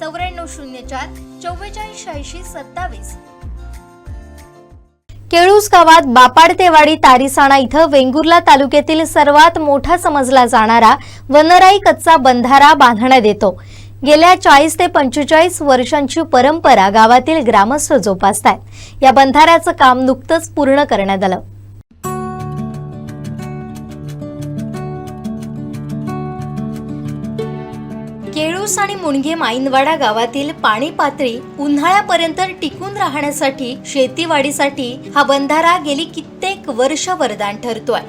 चौऱ्याण्णव शून्य चार चव्वेचाळीस शहाऐंशी सत्तावीस. केळूस गावात बापाडतेवाडी तारिसाणा इथं वेंगुर्ला तालुक्यातील सर्वात मोठा समजला जाणारा वनराई कच्चा बंधारा बांधण्यात येतो. गेल्या चाळीस ते पंचेचाळीस वर्षांची परंपरा गावातील ग्रामस्थ जोपासतात या बंधाऱ्याचं काम नुकतंच पूर्ण करण्यात आलं. केळूस आणि मुणगे माईनवाडा गावातील पाणी पातळी उन्हाळ्यापर्यंत टिकून राहण्यासाठी शेतीवाडीसाठी हा बंधारा गेली कित्येक वर्ष वरदान ठरतोय.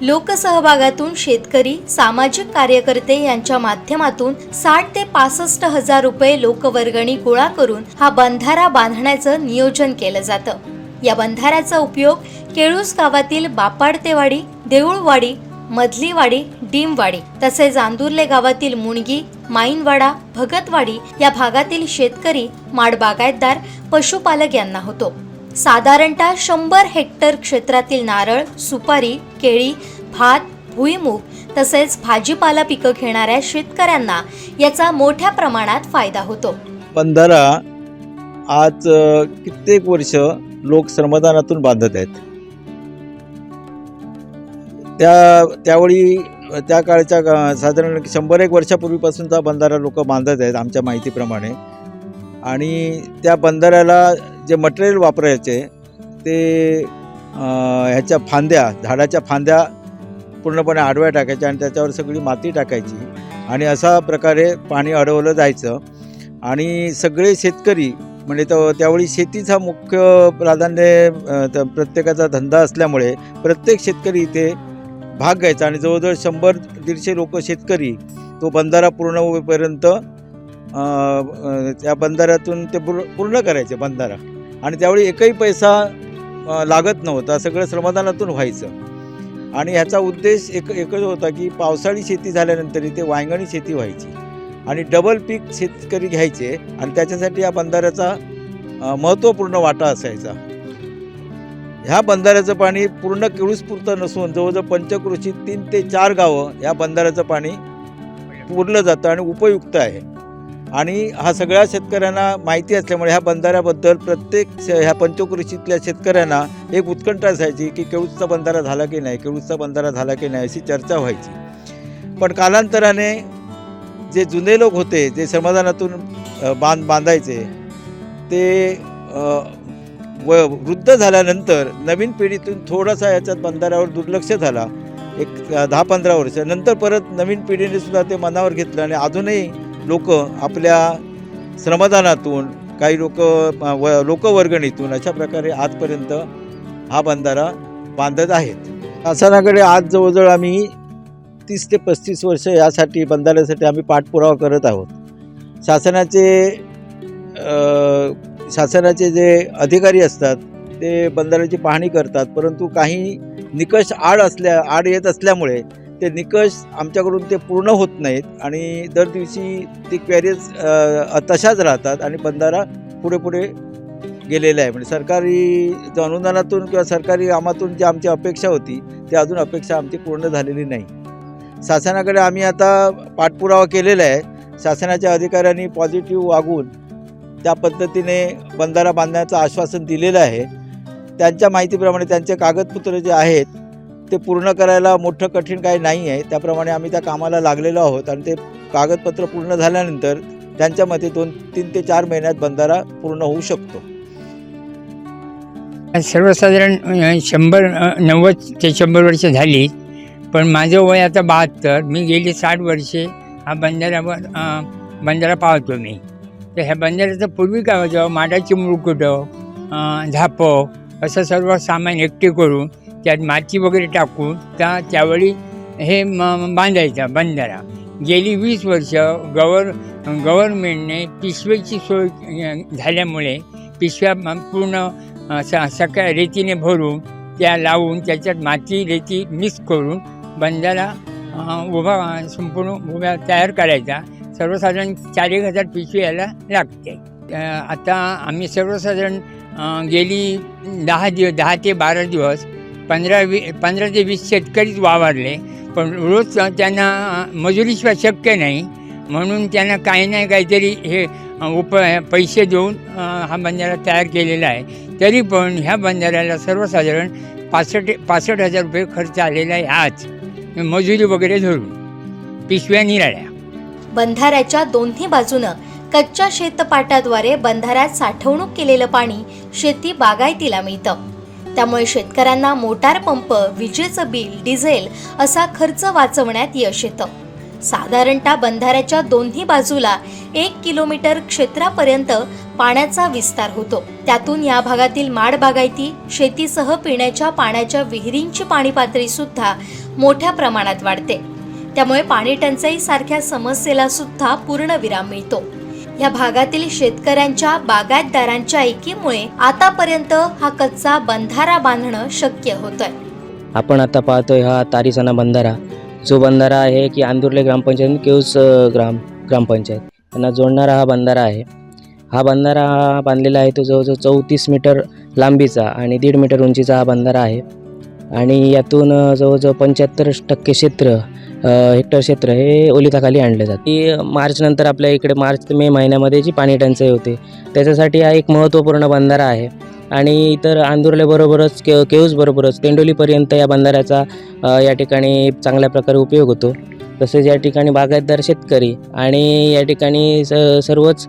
लोकसहभागातून शेतकरी सामाजिक कार्यकर्ते यांच्या माध्यमातून साठ ते पासष्ट हजार रुपये लोकवर्गणी गोळा करून हा बंधारा बांधण्याचं नियोजन केलं जातं. या बंधाऱ्याचा उपयोग केळूस गावातील बापाडतेवाडी देऊळवाडी मधलीवाडी डीमवाडी तसेच आंदुर्ले गावातील मुणगी माईनवाडा भगतवाडी या भागातील शेतकरी माडबागायतदार पशुपालक यांना होतो. साधारणतः शंभर हेक्टर क्षेत्रातील नारळ सुपारी केळी भात भुईमूग तसेच भाजीपाला पिकं घेणाऱ्या शेतकऱ्यांना याचा मोठ्या प्रमाणात फायदा होतो. बंधारा आज कित्येक वर्ष लोक श्रमदानातून बांधत आहेत. त्या त्यावेळी त्या काळच्या गा- साधारण शंभर एक वर्षापूर्वीपासूनचा बंधारा लोक बांधत आहेत आमच्या माहितीप्रमाणे. आणि त्या बंधाऱ्याला जे मटेरियल वापरायचे ते ह्याच्या फांद्या झाडाच्या फांद्या पूर्णपणे आडव्या टाकायच्या आणि त्याच्यावर सगळी माती टाकायची आणि अशा प्रकारे पाणी अडवलं जायचं. आणि सगळे शेतकरी म्हणजे तो त्यावेळी शेतीचा मुख्य प्राधान्य प्रत्येकाचा धंदा असल्यामुळे प्रत्येक शेतकरी इथे भाग घ्यायचा आणि जवळजवळ शंभर दीडशे लोक शेतकरी तो बंधारा पूर्ण होईपर्यंत त्या बंधाऱ्यातून ते पूर्ण पूर्ण करायचे बंधारा. आणि त्यावेळी एकही पैसा लागत नव्हता. सगळं श्रमदानातून व्हायचं. आणि ह्याचा उद्देश एक एकच होता की पावसाळी शेती झाल्यानंतर इथे वांगणी शेती व्हायची. आणि डबल पीक शेतकरी घ्यायचे आणि त्याच्यासाठी या बंधाऱ्याचा महत्त्वपूर्ण वाटा असायचा. ह्या बंधाऱ्याचं पाणी पूर्ण केळूसपुरतं नसून जवळजवळ पंचकृषीत तीन ते चार गावं ह्या बंधाऱ्याचं पाणी पुरलं जातं आणि उपयुक्त आहे. आणि हा सगळ्या शेतकऱ्यांना माहिती असल्यामुळे ह्या बंधाऱ्याबद्दल प्रत्येक श- ह्या पंचकृषीतल्या शेतकऱ्यांना एक उत्कंठा असायची की केळूसचा बंधारा झाला की नाही केळूसचा बंधारा झाला की नाही अशी चर्चा व्हायची. पण कालांतराने जे जुने लोक होते जे समाधानातून बांध बांधायचे ते व वृद्ध झाल्यानंतर नवीन पिढीतून थोडासा याच्यात बंधाऱ्यावर दुर्लक्ष झाला. एक दहा पंधरा वर्ष. नंतर परत नवीन पिढीने सुद्धा ते मनावर घेतलं आणि अजूनही लोक आपल्या श्रमदानातून काही लोक व लोकवर्गणीतून अशा प्रकारे आजपर्यंत हा बंधारा बांधत आहेत. शासनाकडे आज जवळजवळ आम्ही तीस ते पस्तीस वर्ष यासाठी बंधाऱ्यासाठी आम्ही पाठपुरावा करत आहोत. शासनाचे शासनाचे जे अधिकारी असतात ते बंधाऱ्याची पाहणी करतात. परंतु काही निकष आड असल्या आड येत असल्यामुळे ते निकष आमच्याकडून ते पूर्ण होत नाहीत आणि दर दिवशी ती क्वेरीज तशाच राहतात आणि बंधारा पुढे पुढे गेलेला आहे म्हणजे सरकारी अनुदानातून किंवा सरकारी कामातून जी आमची अपेक्षा होती ती अजून अपेक्षा आमची पूर्ण झालेली नाही. शासनाकडे आम्ही आता पाठपुरावा केलेला आहे. शासनाच्या अधिकाऱ्यांनी पॉझिटिव्ह वागून त्या पद्धतीने बंधारा बांधण्याचं आश्वासन दिलेलं आहे त्यांच्या माहितीप्रमाणे त्यांचे कागदपत्र जे आहेत ते पूर्ण करायला मोठं कठीण काही नाही आहे. त्याप्रमाणे आम्ही त्या कामाला लागलेलो आहोत आणि ते कागदपत्र पूर्ण झाल्यानंतर त्यांच्या मते दोन तीन ते चार महिन्यात बंधारा पूर्ण होऊ शकतो. सर्वसाधारण शंभर नव्वद ते शंभर वर्ष झाली पण माझं वय आता बहात्तर मी गेली साठ वर्षे हा बंधाऱ्यावर बंधारा पाहतो मी. तर ह्या बंधाऱ्याचं पूर्वी काय होतं माडाची मुळकुटं झापं असं सर्व सामान एकटे करून त्यात माती वगैरे टाकून त्या त्यावेळी हे म बांधायचा बंधारा गेली वीस वर्ष गवर गव्हर्मेंटने पिशवीची सोय झाल्यामुळे पिशव्या पूर्ण स सकाळ रेतीने भरून त्या लावून त्याच्यात माती रेती मिक्स करून बंधारा उभा संपूर्ण उभ्या तयार करायचा. सर्वसाधारण चार एक हजार पिशवी यायला लागते. आता आम्ही सर्वसाधारण गेली दहा दिवस दहा ते बारा दिवस पंधरा वी पंधरा ते वीस शेतकरीच वावरले. पण रोज त्यांना मजुरीशिवाय शक्य नाही. म्हणून त्यांना काही नाही काहीतरी हे उप पैसे देऊन हा बंधारा तयार केलेला आहे. तरी पण ह्या बंधाऱ्याला सर्वसाधारण पासष्ट पासष्ट हजार रुपये खर्च आलेला आहे आज. मजुरी वगैरे धरून. पिशव्या निराळ्या. बंधाऱ्याच्या दोन्ही बाजूनं कच्च्या शेतपाटाद्वारे बंधाऱ्यात साठवणूक केलेलं पाणी शेती बागायतीला मिळतं. त्यामुळे शेतकऱ्यांना मोटार पंप विजेचं बिल डिझेल असा खर्च वाचवण्यात यश येतं. साधारणतः बंधाऱ्याच्या दोन्ही बाजूला एक किलोमीटर क्षेत्रापर्यंत पाण्याचा विस्तार होतो. त्यातून या भागातील माड बागायती शेतीसह पिण्याच्या पाण्याच्या विहिरींची पाणी पातळी सुद्धा मोठ्या प्रमाणात वाढते. त्यामुळे पाणी टंचाई सारख्या समस्येला सुद्धा पूर्ण विराम मिळतो. या भागातील शेतकऱ्यांच्या बागायतदारांच्या एकीमुळे आतापर्यंत हा कच्चा बंधारा बांधणं शक्य होतंय. आपण आता पाहतोय हा तारीसाना बंधारा. जो बंधारा आहे की आंदुर्ले ग्रामपंचायत केऊस ग्राम ग्रामपंचायत. त्यांना जोडणारा हा बंधारा आहे. हा बंधारा हा बांधलेला आहे तो जवळजवळ चौतीस मीटर लांबीचा आणि दीड मीटर उंचीचा हा बंधारा आहे. आणि यातून जवळजवळ पंच्याहत्तर टक्के क्षेत्र हेक्टर क्षेत्र हे ओलिताखाली आणले जाते. मार्च मार्चनंतर आपल्या इकडे मार्च ते मे महिन्यामध्ये जी पाणी टंचाई होते त्याच्यासाठी हा एक महत्त्वपूर्ण बंधारा आहे. आणि इतर आंदुर्लेबरोबरच के केऊजबरोबरच तेंडोलीपर्यंत या बंधाऱ्याचा या ठिकाणी चांगल्या प्रकारे उपयोग होतो. तसेच या ठिकाणी बागायतदार शेतकरी आणि या ठिकाणी स सर्वच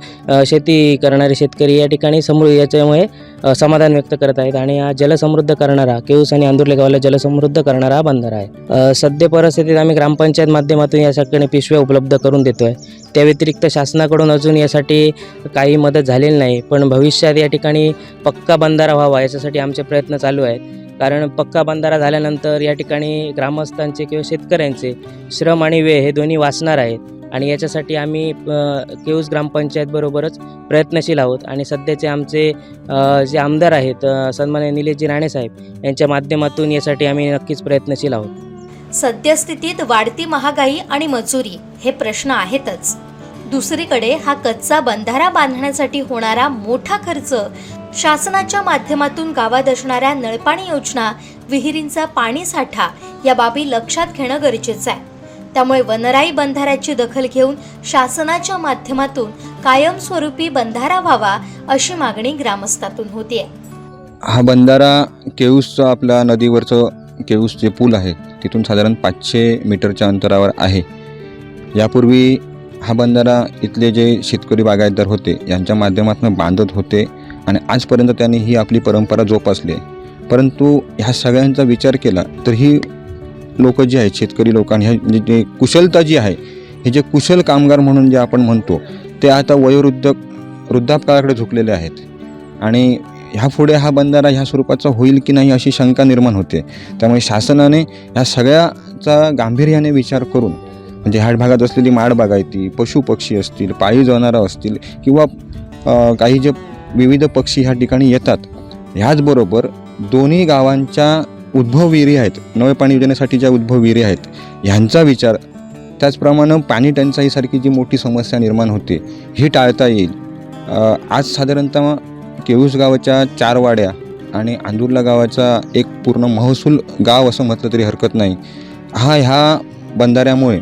शेती करणारे शेतकरी या ठिकाणी समृ याच्यामुळे समाधान व्यक्त करत आहेत आणि हा जलसमृद्ध करणारा केऊस आणि आंदुर्ले गावाला जलसमृद्ध करणारा हा बंधारा आहे. सद्य परिस्थितीत आम्ही ग्रामपंचायत माध्यमातून या ठिकाणी पिशव्या उपलब्ध करून देतो आहे त्या व्यतिरिक्त शासनाकडून अजून यासाठी काही मदत झालेली नाही पण भविष्यात या ठिकाणी पक्का बंधारा व्हावा याच्यासाठी आमचे प्रयत्न चालू आहेत. कारण पक्का बंधारा झाल्यानंतर या ठिकाणी ग्रामस्थांचे किंवा शेतकऱ्यांचे श्रम आणि वेळ हे दोन्ही वाचणार आहेत. आणि याच्यासाठी आम्ही केऊस ग्रामपंचायतबरोबरच प्रयत्नशील आहोत. आणि सध्याचे आमचे जे आमदार आहेत सन्मान्य निलेशजी राणेसाहेब यांच्या माध्यमातून यासाठी आम्ही नक्कीच प्रयत्नशील आहोत. सद्यस्थितीत वाढती महागाई आणि मजुरी हे प्रश्न आहेतच. दुसरीकडे हा कच्चा बंधारा बांधण्यासाठी होणारा मोठा खर्च शासनाच्या माध्यमातून गावात असणाऱ्या नळपाणी योजना विहिरींचा पाणी साठा या बाबी लक्षात घेणं गरजेचं आहे. त्यामुळे वनराई बंधाऱ्याची दखल घेऊन शासनाच्या माध्यमातून कायमस्वरूपी बंधारा व्हावा अशी मागणी ग्रामस्थातून होतीये. हा बंधारा केऊसचा आपला नदीवरचं केऊस जे पूल आहे तिथून साधारण पाचशे मीटरच्या अंतरावर आहे. यापूर्वी हा बंधारा इथले जे शेतकरी बागायतदार होते यांच्या माध्यमातून बांधत होते आणि आजपर्यंत त्यांनी ही आपली परंपरा जोपासली. आहे परंतु ह्या सगळ्यांचा विचार केला तर ही लोक जी आहेत शेतकरी लोकांनी ह्या जे- जे कुशलता जी आहे हे जे कुशल कामगार म्हणून जे आपण म्हणतो ते आता वयोवृद्ध वृद्धापकाळाकडे झुकलेले आहेत. आणि ह्यापुढे हा बंधारा ह्या स्वरूपाचा होईल की नाही अशी शंका निर्माण होते. त्यामुळे शासनाने ह्या सगळ्याचा गांभीर्याने विचार करून म्हणजे ह्या भागात असलेली माड आहे पशु पक्षी असतील पाळी जनावरं असतील किंवा काही जे विविध पक्षी ह्या ठिकाणी येतात ह्याचबरोबर दोन्ही गावांच्या उद्भव विहिरी आहेत नवे पाणी योजनेसाठी ज्या उद्भव विहिरी आहेत ह्यांचा विचार त्याचप्रमाणे पाणी टंचाईसारखी जी मोठी समस्या निर्माण होते ही टाळता येईल. आज साधारणतः केळूस गावाच्या चार वाड्या आणि आंदुर्ला गावाचा एक पूर्ण महसूल गाव असं म्हटलं तरी हरकत नाही. हा ह्या बंधाऱ्यामुळे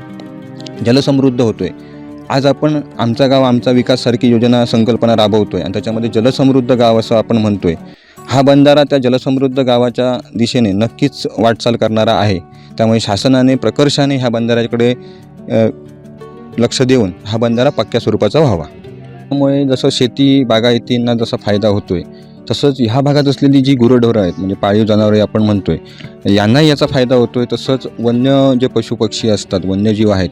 जलसमृद्ध होतो आहे आज आपण आमचा गाव आमचा विकास सारखी योजना संकल्पना राबवतो आहे आणि त्याच्यामध्ये जलसमृद्ध गाव असं आपण म्हणतो आहे हा बंधारा त्या जलसमृद्ध गावाच्या दिशेने नक्कीच वाटचाल करणारा आहे. त्यामुळे शासनाने प्रकर्षाने ह्या बंधाऱ्याकडे लक्ष देऊन हा बंधारा पक्क्या स्वरूपाचा व्हावा. त्यामुळे जसं शेती बागायतींना जसा फायदा होतो आहे तसंच ह्या भागात असलेली जी गुरंढोरं आहेत म्हणजे पाळीव जनावरे आपण म्हणतोय यांनाही याचा फायदा होतो आहे तसंच वन्य जे पशुपक्षी असतात वन्यजीव आहेत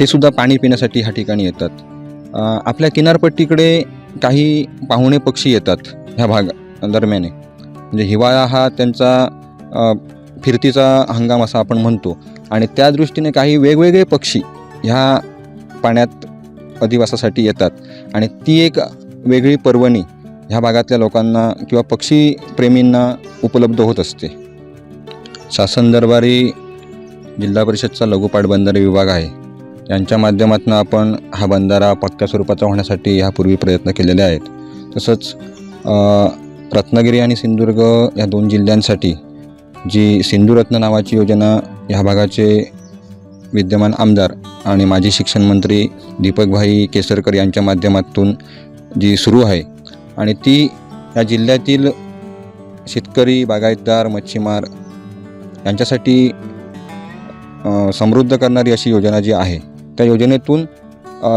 ते सुद्धा पाणी पिण्यासाठी ह्या ठिकाणी येतात. आपल्या किनारपट्टीकडे काही पाहुणे पक्षी येतात ह्या भाग दरम्याने. म्हणजे हिवाळा हा त्यांचा फिरतीचा हंगाम असा आपण म्हणतो. आणि त्या दृष्टीने काही वेगवेगळे पक्षी ह्या पाण्यात अधिवासासाठी येतात. आणि ती एक वेगळी पर्वणी ह्या भागातल्या लोकांना किंवा पक्षीप्रेमींना उपलब्ध होत असते. शासन दरबारी जिल्हा परिषदचा लघुपाट पाटबंधारे विभाग आहे. यांच्या माध्यमातून आपण हा बंधारा पक्क्या स्वरूपाचा होण्यासाठी ह्यापूर्वी प्रयत्न केलेले आहेत. तसंच रत्नागिरी आणि सिंधुदुर्ग या दोन जिल्ह्यांसाठी जी सिंधुरत्न नावाची योजना ह्या भागाचे विद्यमान आमदार आणि माजी शिक्षणमंत्री दीपकभाई केसरकर यांच्या माध्यमातून जी सुरू आहे आणि ती या जिल्ह्यातील शेतकरी बागायतदार मच्छीमार यांच्यासाठी समृद्ध करणारी अशी योजना जी आहे त्या योजनेतून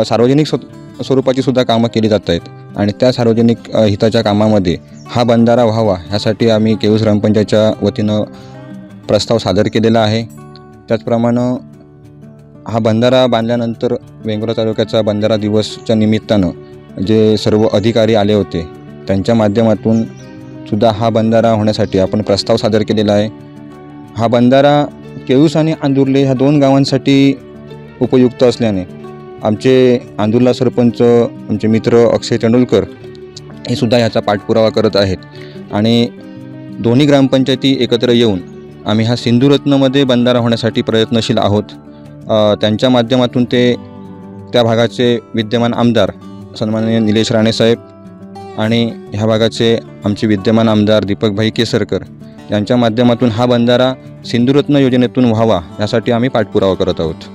सार्वजनिक स्व स्वरूपाची सुद्धा कामं केली जात आहेत. आणि त्या सार्वजनिक हिताच्या कामामध्ये हा बंधारा व्हावा ह्यासाठी आम्ही केऊस ग्रामपंचायतच्या वतीनं प्रस्ताव सादर केलेला आहे. त्याचप्रमाणे हा बंधारा बांधल्यानंतर वेंगुर्ला तालुक्याचा बंधारा दिवसच्या निमित्तानं जे सर्व अधिकारी आले होते त्यांच्या माध्यमातून सुद्धा हा बंधारा होण्यासाठी आपण प्रस्ताव सादर केलेला आहे. हा बंधारा केळूस आणि आंदुर्ले ह्या दोन गावांसाठी उपयुक्त असल्याने आमचे आंदुर्ला सरपंच आमचे मित्र अक्षय तेंडुलकर हे सुद्धा ह्याचा पाठपुरावा करत आहेत. आणि दोन्ही ग्रामपंचायती एकत्र येऊन आम्ही हा सिंधुरत्नमध्ये बंधारा होण्यासाठी प्रयत्नशील आहोत. त्यांच्या माध्यमातून ते त्या भागाचे विद्यमान आमदार सन्माननीय निलेश राणेसाहेब आणि ह्या भागाचे आमचे विद्यमान आमदार दीपकभाई केसरकर यांच्या माध्यमातून हा बंधारा सिंधुरत्न योजनेतून व्हावा यासाठी आम्ही पाठपुरावा करत आहोत.